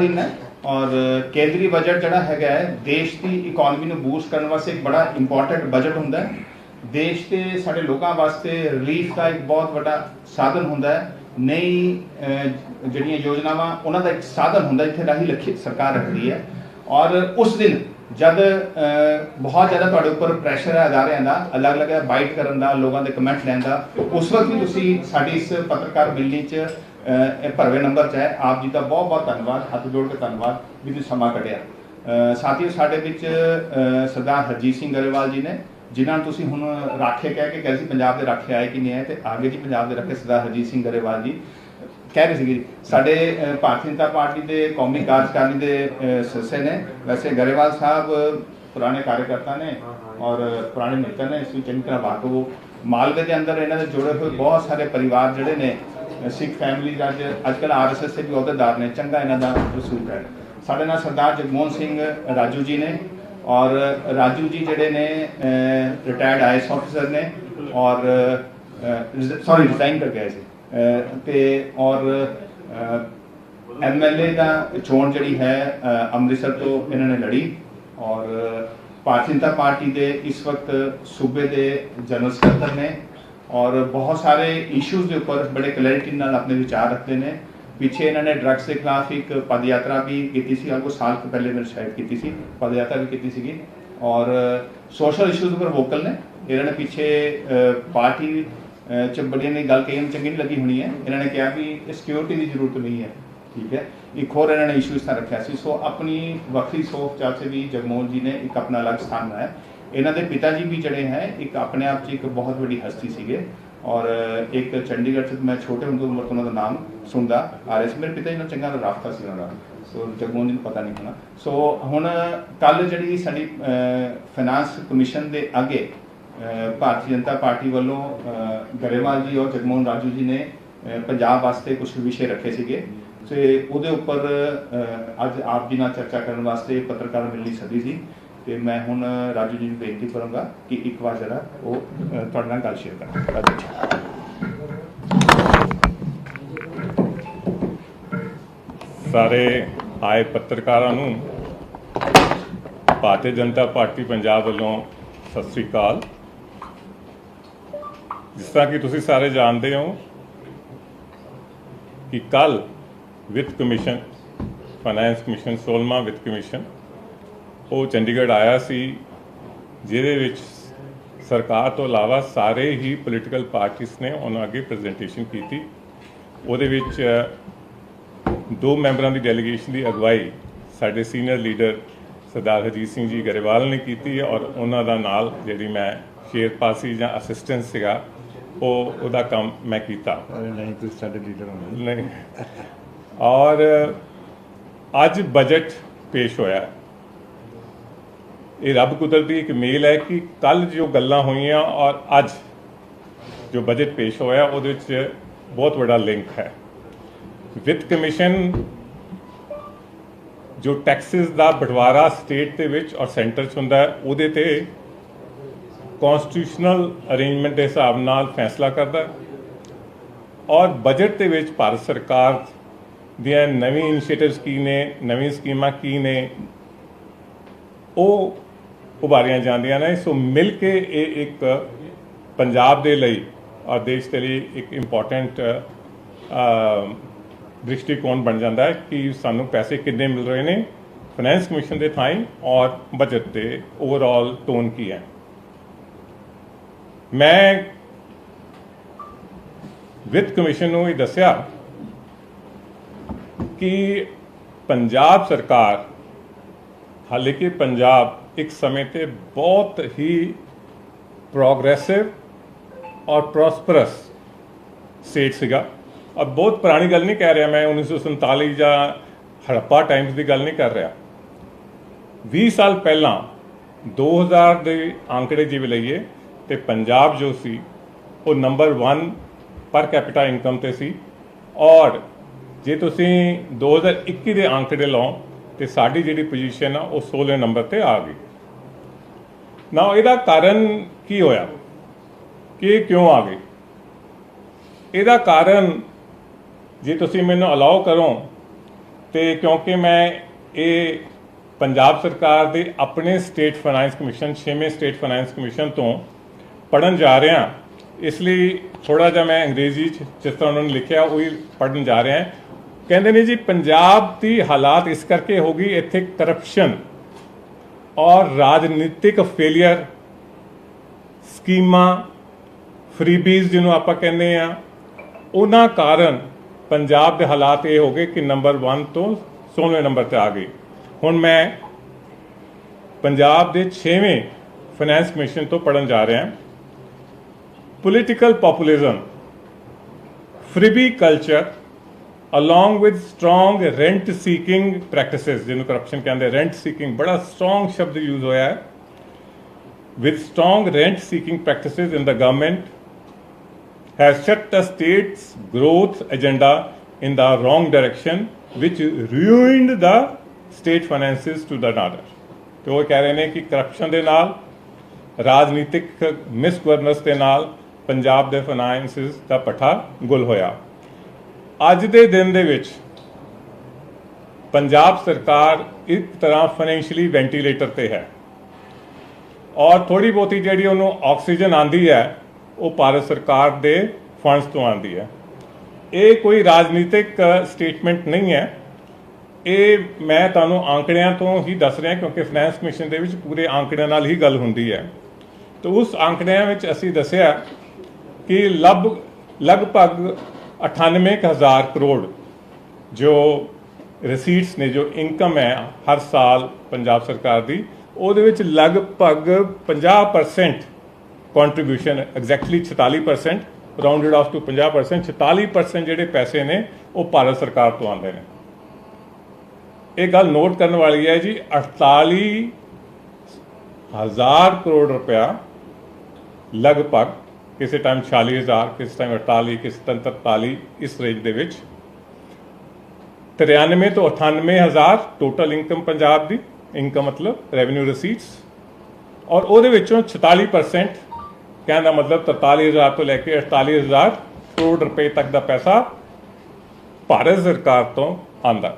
ਦਿਨ ਹੈ ਔਰ ਕੇਂਦਰੀ ਬਜਟ ਜਿਹੜਾ ਹੈਗਾ ਹੈ, ਦੇਸ਼ ਦੀ ਇਕਨੋਮੀ ਨੂੰ ਬੂਸਟ ਕਰਨ ਵਾਸਤੇ ਇੱਕ ਬੜਾ ਇੰਪੋਰਟੈਂਟ ਬਜਟ ਹੁੰਦਾ ਹੈ। ਦੇਸ਼ ਤੇ ਸਾਡੇ ਲੋਕਾਂ ਵਾਸਤੇ ਰਿਲੀਫ ਦਾ ਇੱਕ ਬਹੁਤ ਵੱਡਾ ਸਾਧਨ ਹੁੰਦਾ ਹੈ। ਨਈ ਜਿਹੜੀਆਂ ਯੋਜਨਾਵਾਂ, ਉਹਨਾਂ ਦਾ ਇੱਕ ਸਾਧਨ ਹੁੰਦਾ ਜਿੱਥੇ ਰਾਹੀਂ ਲੱਖੀ ਸਰਕਾਰ ਰੱਖਦੀ ਹੈ। ਔਰ ਉਸ ਦਿਨ ਜਦ ਬਹੁਤ ਜ਼ਿਆਦਾ ਤੁਹਾਡੇ ਉੱਪਰ ਪ੍ਰੈਸ਼ਰ ਹੈ ਅਦਾਰਿਆਂ ਦਾ, ਅਲੱਗ-ਅਲੱਗ ਬਾਈਟ ਕਰਨ ਦਾ, ਲੋਕਾਂ ਦੇ ਕਮੈਂਟ ਲੈਣ ਦਾ, ਉਸ ਵਕਤ ਵੀ ਤੁਸੀਂ ਸਾਡੀ ਇਸ ਪੱਤਰਕਾਰ ਮਿਲਣੀ 'ਚ ਭਰਵੇਂ ਨੰਬਰ 'ਚ ਹੈ। ਆਪ ਜੀ ਦਾ ਬਹੁਤ-ਬਹੁਤ ਧੰਨਵਾਦ। ਹੱਥ ਜੋੜ ਕੇ ਧੰਨਵਾਦ ਵੀ ਤੁਸੀਂ ਸਮਾਂ ਕੱਢਿਆ। ਅਹ, ਸਾਥੀਓ ਸਾਡੇ ਵਿੱਚ ਸਰਦਾਰ ਹਰਜੀਤ ਸਿੰਘ ਗਰੇਵਾਲ ਜੀ ਨੇ ਜਿਨ੍ਹਾਂ ਨੂੰ ਤੁਸੀਂ ਹੁਣ ਰਾਖੇ ਕਹਿ ਕੇ ਕਹੇ ਸੀ ਪੰਜਾਬ ਦੇ ਰਾਖੇ ਆਏ ਕਿ ਨਹੀਂ ਆਏ ਤੇ ਆਗੇ ਜੀ ਪੰਜਾਬ ਦੇ ਰਾਖੇ ਸਰਦਾਰ ਹਰਜੀਤ ਸਿੰਘ ਗਰੇਵਾਲ ਜੀ ਕਹਿ ਰਹੇ ਸੀਗੇ ਜੀ, ਸਾਡੇ ਭਾਰਤੀ ਜਨਤਾ ਪਾਰਟੀ ਦੇ ਕੌਮੀ ਕਾਰਜਕਾਰਨੀ ਦੇ ਅਹ, ਨੇ। ਵੈਸੇ ਗਰੇਵਾਲ ਸਾਹਿਬ ਪੁਰਾਣੇ ਕਾਰਜਕਰਤਾ ਨੇ ਔਰ ਪੁਰਾਣੇ ਨੇਤਾ ਨੇ ਇਸ ਵਿੱਚ ਚੰਗੀ ਤਰ੍ਹਾਂ ਵਾਕਫ ਮਾਲਵੇ ਦੇ ਅੰਦਰ ਇਹਨਾਂ ਦੇ ਜੁੜੇ ਹੋਏ ਬਹੁਤ ਸਾਰੇ ਪਰਿਵਾਰ ਜਿਹੜੇ ਨੇ ਸਿੱਖ ਫੈਮਿਲੀ ਅੱਜ ਅੱਜ ਆਰਐਸਐਸ ਦੇ ਵੀ ਅਹੁਦੇਦਾਰ ਨੇ ਚੰਗਾ ਇਹਨਾਂ ਦਾ ਰਸੂਖ ਹੈ। ਸਾਡੇ ਨਾਲ ਸਰਦਾਰ ਜਗਮੋਹਨ ਸਿੰਘ ਰਾਜੂ ਜੀ ਨੇ ਔਰ ਰਾਜੂ ਜੀ ਜਿਹੜੇ ਨੇ ਰਿਟਾਇਰਡ ਆਈਐਸ ਆਫੀਸਰ ਨੇ ਔਰ ਸੌਰੀ ਰਿਜ਼ਾਈਨ ਕਰ ਗਏ ਸੀ। ਅਹ, ਤੇ ਔਰ ਐਮਐਲਏ ਦਾ ਚੋਣ ਜਿਹੜੀ ਹੈ ਅੰਮ੍ਰਿਤਸਰ ਤੋਂ ਇਹਨਾਂ ਨੇ ਲੜੀ ਔਰ ਭਾਰਤੀ ਜਨਤਾ ਪਾਰਟੀ ਦੇ ਇਸ ਵਕਤ ਸੂਬੇ ਦੇ ਜਨਰਲ ਸਕੱਤਰ ਨੇ ਔਰ ਬਹੁਤ ਸਾਰੇ ਇਸ਼ੂਜ਼ ਦੇ ਉੱਪਰ ਬੜੇ ਕਲੈਰਿਟੀ ਨਾਲ ਆਪਣੇ ਵਿਚਾਰ ਰੱਖਦੇ ਨੇ। ਪਿੱਛੇ ਇਹਨਾਂ ਨੇ ਡਰੱਗਸ ਦੇ ਖਿਲਾਫ ਇੱਕ ਪਦ ਯਾਤਰਾ ਵੀ ਕੀਤੀ ਸੀ almost ਸਾਲ ਕੁ ਪਹਿਲੇ ਮੇਰੇ ਸ਼ਾਇਦ ਕੀਤੀ ਸੀ ਪਦ ਯਾਤਰਾ ਵੀ ਕੀਤੀ ਸੀਗੀ। ਔਰ ਸੋਸ਼ਲ ਇਸ਼ੂਜ਼ ਉੱਪਰ ਵੋਕਲ ਨੇ। ਇਹਨਾਂ ਨੇ ਪਿੱਛੇ ਪਾਰਟੀ ਚ ਬੜੀਆਂ ਨੇ ਗੱਲ ਕਹੀ ਚੰਗੀ ਨਹੀਂ ਲੱਗੀ ਹੋਣੀ ਹੈ। ਇਹਨਾਂ ਨੇ ਕਿਹਾ ਵੀ ਸਿਕਿਉਰਿਟੀ ਦੀ ਜ਼ਰੂਰਤ ਨਹੀਂ ਹੈ, ਠੀਕ ਹੈ। ਇੱਕ ਹੋਰ ਇਹਨਾਂ ਨੇ ਇਸ਼ੂ ਤਾਂ ਰੱਖਿਆ ਸੀ। ਸੋ ਆਪਣੀ ਵੱਖਰੀ ਸੋਚ ਚਾਚੇ ਵੀ ਜਗਮੋਹਨ ਜੀ ਨੇ ਇੱਕ ਆਪਣਾ ਅਲੱਗ ਸਥਾਨ ਬਣਾਇਆ। ਇਹਨਾਂ ਦੇ ਪਿਤਾ ਜੀ ਵੀ ਜਿਹੜੇ ਹੈ, ਇੱਕ ਆਪਣੇ ਆਪ 'ਚ ਇੱਕ ਬਹੁਤ ਵੱਡੀ ਹਸਤੀ ਸੀਗੇ ਔਰ ਇੱਕ ਚੰਡੀਗੜ੍ਹ 'ਚ ਮੈਂ ਛੋਟੇ ਹੁੰਦੇ ਉਮਰ ਤੋਂ ਉਹਨਾਂ ਦਾ ਨਾਮ ਸੁਣਦਾ ਆ ਰਿਹਾ ਸੀ ਮੇਰੇ ਪਿਤਾ ਜੀ ਨਾਲ ਚੰਗਾ ਰਾਬਤਾ ਸੀ ਉਹਨਾਂ ਦਾ, ਸੋ ਜਗਮੋਹਨ ਜੀ ਨੂੰ ਪਤਾ ਨਹੀਂ ਹੋਣਾ। ਸੋ ਹੁਣ ਕੱਲ ਜਿਹੜੀ ਸਾਡੀ ਫਾਈਨਾਂਸ ਕਮਿਸ਼ਨ ਦੇ ਅੱਗੇ ਭਾਰਤੀ ਜਨਤਾ ਪਾਰਟੀ ਵੱਲੋਂ ਗਰੇਵਾਲ ਜੀ ਔਰ ਜਗਮੋਹਨ ਰਾਜੂ ਜੀ ਨੇ ਪੰਜਾਬ ਵਾਸਤੇ ਕੁਝ ਵਿਸ਼ੇ ਰੱਖੇ ਸੀਗੇ। ਤੇ ਉਹਦੇ ਉੱਪਰ ਅੱਜ ਆਪ ਜੀ ਨਾਲ ਚਰਚਾ ਕਰਨ ਵਾਸਤੇ ਪੱਤਰਕਾਰ ਮਿਲਣੀ ਸੱਦੀ ਸੀ। ਤੇ ਮੈਂ ਹੁਣ ਰਾਜੂ ਜੀ ਨੂੰ ਬੇਨਤੀ ਕਰਾਂਗਾ ਕਿ ਇੱਕ ਵਾਰ ਜਰਾ ਉਹ ਤੁਹਾਡੇ ਨਾਲ ਗੱਲ ਸ਼ੇਅਰ ਕਰਨ। ਰਾਜੂ ਜੀ। ਸਾਰੇ ਆਏ ਪੱਤਰਕਾਰਾਂ ਨੂੰ ਭਾਰਤੀ ਜਨਤਾ ਪਾਰਟੀ ਪੰਜਾਬ ਵੱਲੋਂ ਸਤਿ ਸ੍ਰੀ ਅਕਾਲ। ਜਿਸ ਤਰ੍ਹਾਂ ਕਿ ਤੁਸੀਂ ਸਾਰੇ ਜਾਣਦੇ ਹੋ ਕਿ ਕੱਲ ਵਿੱਤ ਕਮਿਸ਼ਨ ਫਾਈਨੈਂਸ ਕਮਿਸ਼ਨ 16ਵਾਂ ਵਿੱਤ ਕਮਿਸ਼ਨ ਉਹ ਚੰਡੀਗੜ੍ਹ ਆਇਆ ਸੀ ਜਿਹਦੇ ਵਿੱਚ ਸਰਕਾਰ ਤੋਂ ਇਲਾਵਾ ਸਾਰੇ ਹੀ ਪੋਲੀਟੀਕਲ ਪਾਰਟੀਆਂ ਨੇ ਉਹਨਾਂ ਅੱਗੇ ਪ੍ਰੈਜੈਂਟੇਸ਼ਨ ਕੀਤੀ। ਉਹਦੇ ਵਿੱਚ ਦੋ ਮੈਂਬਰਾਂ ਦੀ ਡੈਲੀਗੇਸ਼ਨ ਦੀ ਅਗਵਾਈ ਸਾਡੇ ਸੀਨੀਅਰ ਲੀਡਰ ਸਰਦਾਰ ਹਰਜੀਤ ਸਿੰਘ ਜੀ ਗਰੇਵਾਲ ਨੇ ਕੀਤੀ ਹੈ ਔਰ ਉਹਨਾਂ ਦਾ ਨਾਲ ਜਿਹੜੀ ਮੈਂ ਸ਼ੇਰਪਾਸੀ ਜਾਂ ਅਸਿਸਟੈਂਟ ਸੀਗਾ ਉਹ ਉਹਦਾ ਕੰਮ ਮੈਂ ਕੀਤਾ। ਨਹੀਂ ਤੁਸੀਂ ਸਾਡੇ ਲੀਡਰ ਹੋ ਨਹੀਂ। ਔਰ ਅੱਜ ਬਜਟ ਪੇਸ਼ ਹੋਇਆ। ਇਹ ਰੱਬ ਕੁਦਰਤੀ ਇੱਕ ਮੇਲ ਹੈ ਕਿ ਕੱਲ ਜੋ ਗੱਲਾਂ ਹੋਈਆਂ ਔਰ ਅੱਜ ਜੋ ਬਜਟ ਪੇਸ਼ ਹੋਇਆ, ਉਹਦੇ ਵਿੱਚ ਬਹੁਤ ਵੱਡਾ ਲਿੰਕ ਹੈ। ਵਿੱਤ ਕਮਿਸ਼ਨ ਜੋ ਟੈਕਸਸ ਦਾ ਬਟਵਾਰਾ ਸਟੇਟ ਦੇ ਵਿੱਚ ਔਰ ਸੈਂਟਰ 'ਚ ਹੁੰਦਾ ਉਹਦੇ ਤੇ ਕਨਸਟੀਟਿਊਸ਼ਨਲ ਅਰੇਂਜਮੈਂਟ ਦੇ ਹਿਸਾਬ ਨਾਲ ਫੈਸਲਾ ਕਰਦਾ ਔਰ ਬਜਟ ਦੇ ਵਿੱਚ ਭਾਰਤ ਸਰਕਾਰ ਦੀਆਂ ਨਵੀਂ ਇਨੀਸ਼ੀਏਟਿਵਸ ਕੀ ਨੇ, ਨਵੀਂ ਸਕੀਮਾਂ ਕੀ ਨੇ, ਉਹ ਉਭਾਰੀਆਂ ਜਾਂਦੀਆਂ ਨੇ। ਸੋ ਮਿਲ ਕੇ ਇਹ ਇੱਕ ਪੰਜਾਬ ਦੇ ਲਈ ਔਰ ਦੇਸ਼ ਦੇ ਲਈ ਇੱਕ ਇੰਪੋਰਟੈਂਟ ਦ੍ਰਿਸ਼ਟੀਕੋਣ ਬਣ ਜਾਂਦਾ ਹੈ ਕਿ ਸਾਨੂੰ ਪੈਸੇ ਕਿੰਨੇ ਮਿਲ ਰਹੇ ਨੇ ਫਾਈਨੈਂਸ ਕਮਿਸ਼ਨ ਦੇ ਥਾਈਂ ਔਰ ਬਜਟ ਦੇ ਓਵਰਆਲ ਟੋਨ ਕੀ ਹੈ। ਮੈਂ ਵਿੱਤ ਕਮਿਸ਼ਨ ਨੂੰ ਇਹ ਦੱਸਿਆ ਕਿ ਪੰਜਾਬ ਸਰਕਾਰ, ਹਾਲੇ ਕਿ ਪੰਜਾਬ ਇੱਕ ਸਮੇਂ ਤੇ ਬਹੁਤ ਹੀ ਪ੍ਰੋਗਰੈਸਿਵ ਔਰ ਪ੍ਰੋਸਪਰਸ ਸਟੇਟ ਸੀਗਾ। ਔਰ ਬਹੁਤ ਪੁਰਾਣੀ ਗੱਲ ਨਹੀਂ ਕਹਿ ਰਿਹਾ ਮੈਂ 1947 ਜਾਂ ਹੜੱਪਾ ਟਾਈਮਸ ਦੀ ਗੱਲ ਨਹੀਂ ਕਰ ਰਿਹਾ। 20 ਸਾਲ ਪਹਿਲਾਂ 2000 ਦੇ ਅੰਕੜੇ ਜਿਵੇਂ ਲਈਏ, ਤੇ ਪੰਜਾਬ ਜੋ ਸੀ, ਉਹ ਨੰਬਰ 1 ਪਰ ਕੈਪੀਟਾ ਇਨਕਮ ਤੇ ਸੀ। ਔਰ ਜੇ ਤੁਸੀਂ 2021 ਦੇ ਅੰਕੜੇ ਲਓ ਤੇ ਸਾਡੀ ਜਿਹੜੀ ਪੋਜੀਸ਼ਨ ਆ, ਉਹ 16 ਨੰਬਰ ਤੇ ਆ ਗਈ। ਨਾ ਇਹਦਾ ਕਾਰਨ ਕੀ ਹੋਇਆ? ਕਿ ਕਿਉਂ ਆ ਗਈ? ਇਹਦਾ ਕਾਰਨ ਜੇ ਤੁਸੀਂ ਮੈਨੂੰ ਅਲਾਉ ਕਰੋ, ਤੇ ਕਿਉਂਕਿ ਮੈਂ ਇਹ ਪੰਜਾਬ ਸਰਕਾਰ ਦੇ ਆਪਣੇ ਸਟੇਟ ਫਾਈਨੈਂਸ ਕਮਿਸ਼ਨ 6ਵੇਂ ਸਟੇਟ ਫਾਈਨੈਂਸ ਕਮਿਸ਼ਨ ਤੋਂ ਪੜਨ ਜਾ ਰਿਹਾ ਇਸ ਲਈ ਥੋੜਾ ਜਿਹਾ ਮੈਂ ਅੰਗਰੇਜ਼ੀ ਚ ਜਿਸ ਤਰ੍ਹਾਂ ਉਹਨਾਂ ਨੇ ਲਿਖਿਆ, ਉਹੀ ਹੀ ਪੜਨ ਜਾ ਰਿਹਾ ਕਹਿੰਦੇ ਨੇ ਜੀ, ਪੰਜਾਬ ਦੀ ਹਾਲਾਤ ਇਸ ਕਰਕੇ ਹੋ ਗਈ ਇੱਥੇ ਕਰਪਸ਼ਨ ਔਰ ਰਾਜਨੀਤਿਕ ਫੇਲਿਅਰ ਸਕੀਮਾਂ ਫਰੀਬੀਜ਼ ਜਿਹਨੂੰ ਆਪਾਂ ਕਹਿੰਦੇ ਆ, ਉਹਨਾਂ ਕਾਰਨ ਪੰਜਾਬ ਦੇ ਹਾਲਾਤ ਇਹ ਹੋ ਗਏ ਕਿ ਨੰਬਰ 1 ਤੋਂ 16ਵੇਂ ਨੰਬਰ ਤੇ ਆ ਗਏ। ਹੁਣ ਮੈਂ ਪੰਜਾਬ ਦੇ 6ਵੇਂ ਫਾਈਨੈਂਸ ਕਮਿਸ਼ਨ ਤੋਂ ਪੜਨ ਜਾ ਰਿਹਾ। Political populism freebie culture along with strong rent seeking practices ਜਿਹਨੂੰ ਕਰਪਸ਼ਨ ਕਹਿੰਦੇ rent seeking ਬੜਾ strong ਸ਼ਬਦ ਯੂਜ਼ ਹੋਇਆ ਹੈ with strong rent seeking practices in the government has set the state's growth agenda in the wrong direction which ruined the state finances to the another ਤੇ ਉਹ ਕਹਿ ਰਹੇ ਨੇ ਕਿ ਕਰਪਸ਼ਨ ਦੇ ਨਾਲ ਰਾਜਨੀਤਿਕ ਮਿਸਗਵਰਨੈਂਸ ਦੇ ਨਾਲ ਪੰਜਾਬ ਦੇ ਫਾਈਨੈਂਸਿਸ ਦਾ ਪੱਠਾ ਗੁਲ ਹੋਇਆ ਅੱਜ ਦੇ ਦਿਨ ਦੇ ਵਿੱਚ ਪੰਜਾਬ ਸਰਕਾਰ ਇੱਕ ਤਰ੍ਹਾਂ ਫਾਈਨੈਂਸ਼ੀਅਲੀ ਵੈਂਟੀਲੇਟਰ ਤੇ ਹੈ। ਔਰ ਥੋੜੀ ਬਹੁਤੀ ਜਿਹੜੀ ਉਹਨੂੰ ਆਕਸੀਜਨ ਆਂਦੀ ਹੈ, ਉਹ ਭਾਰਤ ਸਰਕਾਰ ਦੇ ਫੰਡਸ ਤੋਂ ਆਂਦੀ ਹੈ। ਇਹ ਕੋਈ ਰਾਜਨੀਤਿਕ ਸਟੇਟਮੈਂਟ ਨਹੀਂ ਹੈ। ਇਹ ਮੈਂ ਤੁਹਾਨੂੰ ਆંકੜਿਆਂ ਤੋਂ ਹੀ ਦੱਸ ਰਿਹਾ ਕਿਉਂਕਿ ਫਾਈਨੈਂਸ ਕਮਿਸ਼ਨ ਦੇ ਵਿੱਚ ਪੂਰੇ ਆંકੜਿਆਂ ਨਾਲ ਹੀ ਗੱਲ ਹੁੰਦੀ ਹੈ। ਤਾਂ ਉਸ ਅੰਕੜਿਆਂ ਵਿੱਚ ਅਸੀਂ ਦੱਸਿਆ ਕਿ ਲਗ ਲਗਭਗ 98000 ਕਰੋੜ ਜੋ ਰਸੀਟਸ ਨੇ, ਜੋ ਇਨਕਮ ਹੈ ਹਰ ਸਾਲ ਪੰਜਾਬ ਸਰਕਾਰ ਦੀ, ਉਹਦੇ ਵਿੱਚ ਲਗਭਗ 50% contribution exactly 46% rounded off to 50% 46% ਜਿਹੜੇ ਪੈਸੇ ਨੇ, ਉਹ ਭਾਰਤ ਸਰਕਾਰ ਤੋਂ ਆਉਂਦੇ ਨੇ। ਇਹ ਗੱਲ ਨੋਟ ਕਰਨ ਵਾਲੀ ਹੈ ਜੀ 48 ਹਜ਼ਾਰ ਕਰੋੜ ਰੁਪਇਆ ਲਗਭਗ ਕਿਸੇ ਟਾਈਮ 46000 ਕਿਸੇ ਟਾਈਮ 48 ਕਿਸੇ ਟਾਈਮ 43 ਇਸ ਰੇਂਜ ਦੇ ਵਿੱਚ। 93 ਤੋਂ 98000 ਟੋਟਲ ਇਨਕਮ ਪੰਜਾਬ ਦੀ। ਇਨਕਮ ਮਤਲਬ ਰੈਵਨਿਊ ਰਸੀਟਸ ਔਰ ਉਹਦੇ ਵਿੱਚੋਂ 46% ਕਹਿਣ ਦਾ ਮਤਲਬ 43000 ਤੋਂ ਲੈ ਕੇ 48000 ਕਰੋੜ ਰੁਪਏ ਤੱਕ ਦਾ ਪੈਸਾ ਭਾਰਤ ਸਰਕਾਰ ਤੋਂ ਆਂਦਾ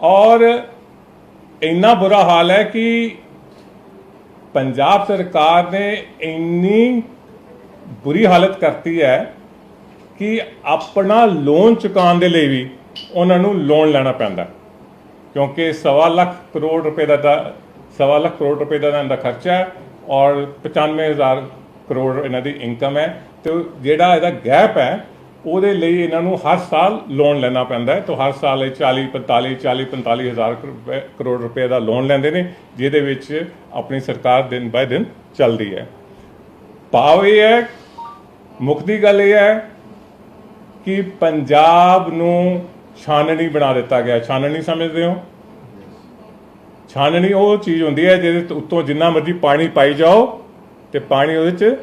ਔਰ ਇੰਨਾ ਬੁਰਾ ਹਾਲ ਹੈ ਕਿ ਪੰਜਾਬ ਸਰਕਾਰ ਨੇ ਇੰਨੀ ਬੁਰੀ ਹਾਲਤ ਕਰਤੀ ਹੈ ਕਿ ਆਪਣਾ ਲੋਨ ਚੁਕਾਉਣ ਦੇ ਲਈ ਵੀ ਉਹਨਾਂ ਨੂੰ ਲੋਨ ਲੈਣਾ ਪੈਂਦਾ। ਕਿਉਂਕਿ ਸਵਾ ਲੱਖ ਕਰੋੜ ਰੁਪਏ ਦਾ ਦਾ ਸਵਾ ਲੱਖ ਕਰੋੜ ਰੁਪਏ ਦਾ ਇਹਨਾਂ ਦਾ ਖਰਚਾ ਹੈ ਔਰ 95000 ਕਰੋੜ ਇਹਨਾਂ ਦੀ ਇਨਕਮ ਹੈ। ਤੇ ਜਿਹੜਾ ਇਹਦਾ ਗੈਪ ਹੈ ਉਹਦੇ ਲਈ ਇਹਨਾਂ ਨੂੰ ਹਰ ਸਾਲ ਲੋਨ ਲੈਣਾ ਪੈਂਦਾ ਹੈ। ਤਾਂ ਹਰ ਸਾਲ ਇਹ 40 45 40 45 ਹਜ਼ਾਰ ਕਰੋੜ ਰੁਪਏ ਦਾ ਲੋਨ ਲੈਂਦੇ ਨੇ, ਜਿਹਦੇ ਵਿੱਚ ਆਪਣੀ ਸਰਕਾਰ ਦਿਨ ਬਾਏ ਦਿਨ ਚੱਲਦੀ ਹੈ। ਭਾਵ ਇਹ ਹੈ, ਮੁੱਖ ਦੀ ਗੱਲ ਇਹ ਹੈ ਕਿ ਪੰਜਾਬ ਨੂੰ ਛਾਨਣੀ ਬਣਾ ਦਿੱਤਾ ਗਿਆ। ਛਾਨਣੀ ਸਮਝਦੇ ਹੋ? ਛਾਨਣੀ ਉਹ ਚੀਜ਼ ਹੁੰਦੀ ਹੈ ਜਿਹਦੇ ਉੱਤੋਂ ਜਿੰਨਾ ਮਰਜ਼ੀ ਪਾਣੀ ਪਾਈ ਜਾਓ ਤੇ ਪਾਣੀ ਉਹਦੇ 'ਚ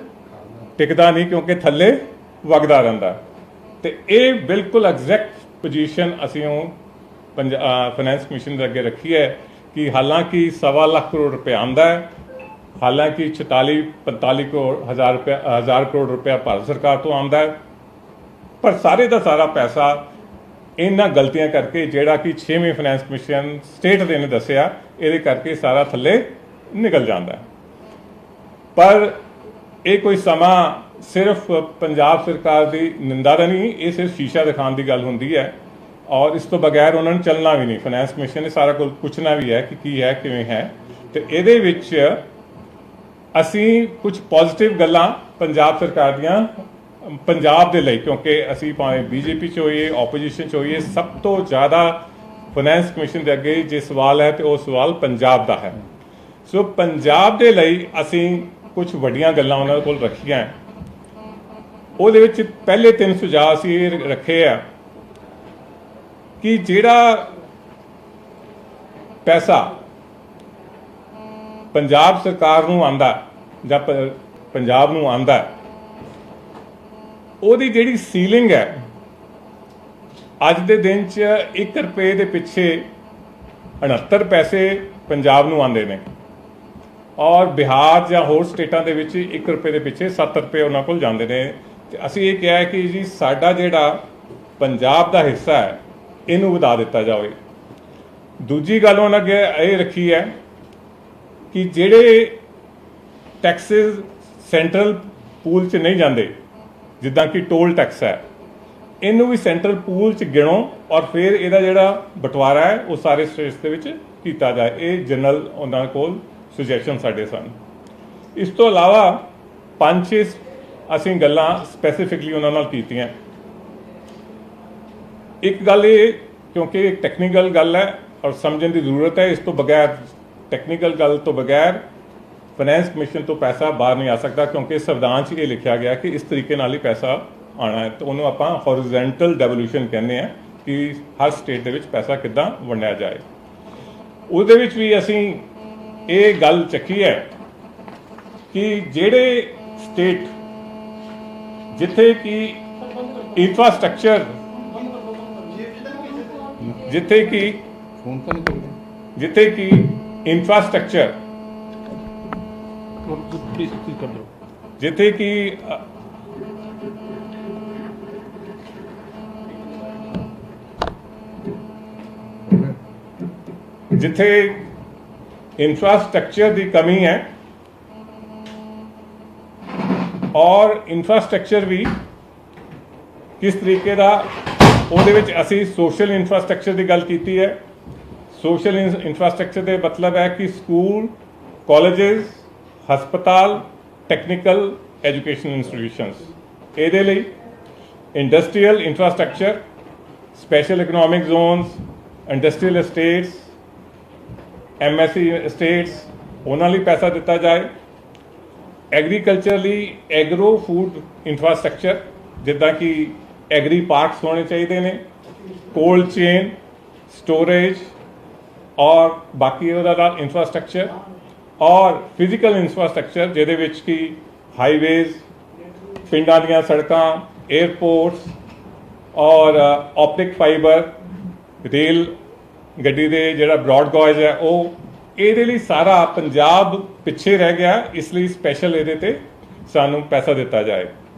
ਟਿਕਦਾ ਨਹੀਂ ਕਿਉਂਕਿ ਥੱਲੇ ਵਗਦਾ ਰਹਿੰਦਾ। ਤੇ ਇਹ ਬਿਲਕੁਲ ਐਗਜ਼ੈਕਟ ਪੋਜੀਸ਼ਨ ਅਸੀਂ ਉਹ ਫਾਈਨੈਂਸ ਕਮਿਸ਼ਨ ਦੇ ਅੱਗੇ ਰੱਖੀ ਹੈ ਕਿ ਹਾਲਾਂਕਿ ਸਵਾ ਲੱਖ ਕਰੋੜ ਰੁਪਏ ਆਂਦਾ ਹੈ, ਹਾਲਾਂਕਿ 44 45 ਕਰੋੜ, ਹਜ਼ਾਰ ਰੁਪਏ, ਹਜ਼ਾਰ ਕਰੋੜ ਰੁਪਏ ਭਾਰਤ ਸਰਕਾਰ ਤੋਂ ਆਉਂਦਾ ਹੈ, ਪਰ ਸਾਰੇ ਦਾ ਸਾਰਾ ਪੈਸਾ ਇਹਨਾਂ ਗਲਤੀਆਂ ਕਰਕੇ ਜਿਹੜਾ ਕਿ 6ਵੇਂ ਫਾਈਨੈਂਸ ਕਮਿਸ਼ਨ ਸਟੇਟ ਦੇ ਨੇ ਦੱਸਿਆ, ਇਹਦੇ ਕਰਕੇ ਸਾਰਾ ਥੱਲੇ ਨਿਕਲ ਜਾਂਦਾ ਹੈ। ਪਰ ਇਹ ਕੋਈ ਸਮਾਂ ਸਿਰਫ ਪੰਜਾਬ ਸਰਕਾਰ ਦੀ ਨਿੰਦਾ ਦਾ ਨਹੀਂ, ਇਹ ਸਿਰਫ ਸ਼ੀਸ਼ਾ ਦਿਖਾਉਣ ਦੀ ਗੱਲ ਹੁੰਦੀ ਹੈ। ਔਰ ਇਸ ਤੋਂ ਬਗੈਰ ਉਹਨਾਂ ਨੂੰ ਚੱਲਣਾ ਵੀ ਨਹੀਂ। ਫਾਈਨੈਂਸ ਕਮਿਸ਼ਨ ਨੇ ਸਾਰਾ ਕੁਝ ਪੁੱਛਣਾ ਵੀ ਹੈ ਕਿ ਕੀ ਹੈ, ਕਿਵੇਂ ਹੈ। ਤੇ ਇਹਦੇ ਵਿੱਚ ਅਸੀਂ ਕੁਝ ਪੋਜ਼ਿਟਿਵ ਗੱਲਾਂ ਪੰਜਾਬ ਸਰਕਾਰ ਦੀਆਂ, ਪੰਜਾਬ ਦੇ ਲਈ, ਕਿਉਂਕਿ ਅਸੀਂ ਭਾਵੇਂ ਬੀਜੇਪੀ ਚ ਹੋਈਏ ਆਪੋਜੀਸ਼ਨ ਚ ਹੋਈਏ, ਸਭ ਤੋਂ ਜ਼ਿਆਦਾ ਫਾਈਨੈਂਸ ਕਮਿਸ਼ਨ ਦੇ ਅੱਗੇ ਜੇ ਸਵਾਲ ਹੈ ਤੇ ਉਹ ਸਵਾਲ ਪੰਜਾਬ ਦਾ ਹੈ। ਸੋ ਪੰਜਾਬ ਦੇ ਲਈ ਅਸੀਂ ਕੁਝ ਵੱਡੀਆਂ ਗੱਲਾਂ ਉਹਨਾਂ ਕੋਲ ਰੱਖੀਆਂ। ਉਹਦੇ ਵਿੱਚ ਪਹਿਲੇ ਤਿੰਨ ਸੁਝਾਅ ਅਸੀਂ ਇਹ ਰੱਖੇ ਆ ਕਿ ਜਿਹੜਾ ਪੈਸਾ ਪੰਜਾਬ ਸਰਕਾਰ ਨੂੰ ਆਂਦਾ, ਜਾਂ ਪੰਜਾਬ ਨੂੰ ਆਂਦਾ, ਉਹਦੀ ਜਿਹੜੀ ਸੀਲਿੰਗ ਹੈ, ਅੱਜ ਦੇ ਦਿਨ 'ਚ 1 ਰੁਪਏ ਦੇ ਪਿੱਛੇ 69 ਪੈਸੇ ਪੰਜਾਬ ਨੂੰ ਆਉਂਦੇ ਨੇ। ਔਰ ਬਿਹਾਰ ਜਾਂ ਹੋਰ ਸਟੇਟਾਂ ਦੇ ਵਿੱਚ 1 ਰੁਪਏ ਦੇ ਪਿੱਛੇ 7 ਰੁਪਏ ਉਹਨਾਂ ਕੋਲ ਜਾਂਦੇ ਨੇ। ਤੇ ਅਸੀਂ ਇਹ ਕਿਹਾ ਕਿ ਜੀ ਸਾਡਾ ਜਿਹੜਾ ਪੰਜਾਬ ਦਾ ਹਿੱਸਾ ਹੈ, ਇਹਨੂੰ ਵਧਾ ਦਿੱਤਾ ਜਾਵੇ। ਦੂਜੀ ਗੱਲ ਉਹਨਾਂ ਅੱਗੇ ਇਹ ਰੱਖੀ ਹੈ ਕਿ ਜਿਹੜੇ ਟੈਕਸਸ ਸੈਂਟਰਲ ਪੂਲ 'ਚ ਨਹੀਂ ਜਾਂਦੇ, ਜਿੱਦਾਂ ਕਿ ਟੋਲ ਟੈਕਸ ਹੈ, ਇਹਨੂੰ ਵੀ ਸੈਂਟਰਲ ਪੂਲ 'ਚ ਗਿਣੋ ਔਰ ਫਿਰ ਇਹਦਾ ਜਿਹੜਾ ਬਟਵਾਰਾ ਹੈ, ਉਹ ਸਾਰੇ ਸਟੇਟਸ ਦੇ ਵਿੱਚ ਕੀਤਾ ਜਾਏ। ਇਹ ਜਨਰਲ ਉਹਨਾਂ ਕੋਲ ਸੁਜੈਸ਼ਨ ਸਾਡੇ ਸਨ। ਇਸ ਤੋਂ ਇਲਾਵਾ ਪੰਜ ਛੇ ਅਸੀਂ ਗੱਲਾਂ ਸਪੈਸੀਫਿਕਲੀ ਉਹਨਾਂ ਨਾਲ ਕੀਤੀਆਂ। ਇੱਕ ਗੱਲ ਇਹ, ਕਿਉਂਕਿ ਇੱਕ ਟੈਕਨੀਕਲ ਗੱਲ ਹੈ ਔਰ ਸਮਝਣ ਦੀ ਜ਼ਰੂਰਤ ਹੈ, ਇਸ ਤੋਂ ਬਗੈਰ ਟੈਕਨੀਕਲ ਗੱਲ ਤੋਂ ਬਗੈਰ ਫਾਈਨੈਂਸ ਕਮਿਸ਼ਨ ਤੋਂ ਪੈਸਾ ਬਾਹਰ ਨਹੀਂ ਆ ਸਕਦਾ, ਕਿਉਂਕਿ ਸੰਵਿਧਾਨ 'ਚ ਇਹ ਲਿਖਿਆ ਗਿਆ ਕਿ ਇਸ ਤਰੀਕੇ ਨਾਲ ਹੀ ਪੈਸਾ ਆਣਾ ਹੈ। ਤੇ ਉਹਨੂੰ ਆਪਾਂ ਹੌਰੀਜ਼ੌਂਟਲ ਡੈਵੋਲੂਸ਼ਨ ਕਹਿੰਦੇ ਆ ਕਿ ਹਰ ਸਟੇਟ ਦੇ ਵਿੱਚ ਪੈਸਾ ਕਿੱਦਾਂ ਵੰਡਿਆ ਜਾਏ। ਉਹਦੇ ਵਿੱਚ ਵੀ ਅਸੀਂ ਇਹ ਗੱਲ ਚੱਕੀ ਹੈ ਕਿ ਜਿਹੜੇ ਸਟੇਟ ਜਿੱਥੇ ਕਿ ਇਨਫਰਾਸਟ੍ਰਕਚਰ ਜਿੱਥੇ ਕਿ ਫੋਨ ਤਾਂ ਨਹੀਂ ਕਰਦੇ। ਜਿੱਥੇ ਕਿ ਇਨਫਰਾਸਟ੍ਰਕਚਰ ਜਿੱਥੇ ਕਿ ਜਿੱਥੇ ਇਨਫਰਾਸਟ੍ਰਕਚਰ ਦੀ ਕਮੀ ਹੈ ਔਰ ਇਨਫਰਾਸਟ੍ਰਕਚਰ ਵੀ ਕਿਸ ਤਰੀਕੇ ਦਾ, ਉਹਦੇ ਵਿੱਚ ਅਸੀਂ ਸੋਸ਼ਲ ਇਨਫਰਾਸਟ੍ਰਕਚਰ ਦੀ ਗੱਲ ਕੀਤੀ ਹੈ। ਸੋਸ਼ਲ ਇਨਫਰਾਸਟ੍ਰਕਚਰ ਦੇ ਮਤਲਬ ਹੈ ਕਿ ਸਕੂਲ ਕਾਲਜਸ ਹਸਪਤਾਲ ਟੈਕਨੀਕਲ ਐਜੂਕੇਸ਼ਨ ਇੰਸਟੀਟਿਊਸ਼ਨਸ ਇਹਦੇ ਲਈ industrial infrastructure special economic zones industrial estates MSC estates ਉਹਨਾਂ ਲਈ ਪੈਸਾ ਦਿੱਤਾ ਜਾਏ। ਐਗਰੀਕਲਚਰ ਲਈ ਐਗਰੋ ਫੂਡ ਇਨਫਰਾਸਟ੍ਰਕਚਰ, ਜਿੱਦਾਂ ਕਿ ਐਗਰੀ ਪਾਰਕਸ ਹੋਣੇ ਚਾਹੀਦੇ ਨੇ, ਕੋਲਡ ਚੇਨ, ਸਟੋਰੇਜ, ਔਰ ਬਾਕੀ ਉਹਦਾ ਦਾ ਇਨਫਰਾਸਟ੍ਰਕਚਰ, ਔਰ ਫਿਜ਼ੀਕਲ ਇਨਫਰਾਸਟ੍ਰਕਚਰ, ਜਿਹਦੇ ਵਿੱਚ ਕਿ ਹਾਈਵੇਜ਼, ਪਿੰਡਾਂ ਦੀਆਂ ਸੜਕਾਂ 에ਅਰਪੋਰਟਸ ਔਰ ਆਪਟਿਕ ਫਾਈਬਰ, ਰੇਲ ਗੱਡੀ ਦੇ ਜਿਹੜਾ ਬ੍ਰੌਡ ਗੌਜ ਹੈ, ਉਹ ਇਹਦੇ ਲਈ ਸਾਰਾ ਪੰਜਾਬ ਪਿੱਛੇ ਰਹਿ ਗਿਆ ਇਸ ਲਈ ਸਪੈਸ਼ਲ ਇਹਦੇ ਤੇ ਸਾਨੂੰ ਪੈਸਾ ਦਿੱਤਾ ਜਾਏ।